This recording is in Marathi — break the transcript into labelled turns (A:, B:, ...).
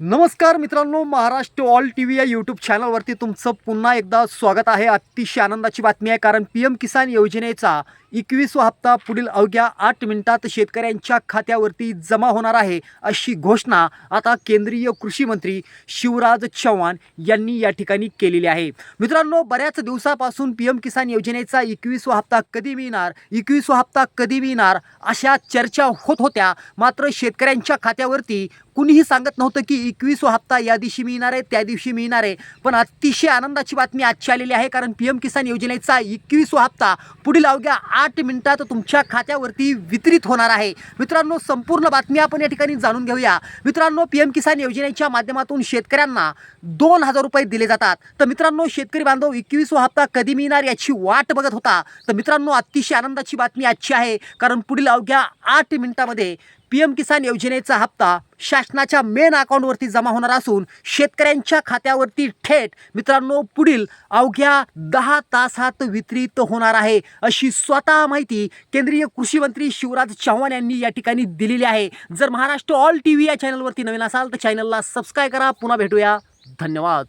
A: नमस्कार मित्रांनो महाराष्ट्र ऑल टी व्ही या यूट्यूब चॅनलवरती तुमचं पुन्हा एकदा स्वागत आहे. अतिशय आनंदाची बातमी आहे कारण पी एम किसान योजनेचा एकवीसवा हप्ता पुढील अवघ्या आठ मिनिटात शेतकऱ्यांच्या खात्यावरती जमा होणार आहे अशी घोषणा आता केंद्रीय कृषी मंत्री शिवराज चव्हाण यांनी या ठिकाणी केलेली आहे. मित्रांनो बऱ्याच दिवसापासून पी एम किसान योजनेचा एकवीसवा हप्ता कधी मिळणार एकवीसवा हप्ता कधी मिळणार अशा चर्चा होत होत्या. मात्र शेतकऱ्यांच्या खात्यावरती कुणीही सांगत नव्हतं की एकवीसवा हप्ता या दिवशी मिळणार आहे त्या दिवशी मिळणार आहे. पण अतिशय आनंदाची बातमी आजची आलेली आहे कारण पी एम किसान योजनेचा एकवीसवा हप्ता पुढील अवघ्या आठ मिनिटात तुमच्या खात्यावरती वितरित होणार आहे. मित्रांनो संपूर्ण बातमी आपण या ठिकाणी जाणून घेऊया. मित्रांनो पी एम किसान योजनेच्या माध्यमातून शेतकऱ्यांना दोन हजार रुपये दिले जातात. तर मित्रांनो शेतकरी बांधव एकवीसवा हप्ता कधी मिळणार याची वाट बघत होता. तर मित्रांनो अतिशय आनंदाची बातमी आजची आहे कारण पुढील अवघ्या आठ मिनिटामध्ये पी एम किसान योजनेचा हप्ता शासनाच्या मेन अकाउंटवरती जमा होणार असून शेतकऱ्यांच्या खात्यावरती थेट मित्रांनो पुढील अवघ्या दहा तासात वितरित होणार आहे अशी स्वतः माहिती केंद्रीय कृषी मंत्री शिवराज चव्हाण यांनी या ठिकाणी दिलेली आहे. जर महाराष्ट्र ऑल टी व्ही या चॅनलवरती नवीन असाल तर चॅनलला सबस्क्राईब करा. पुन्हा भेटूया. धन्यवाद.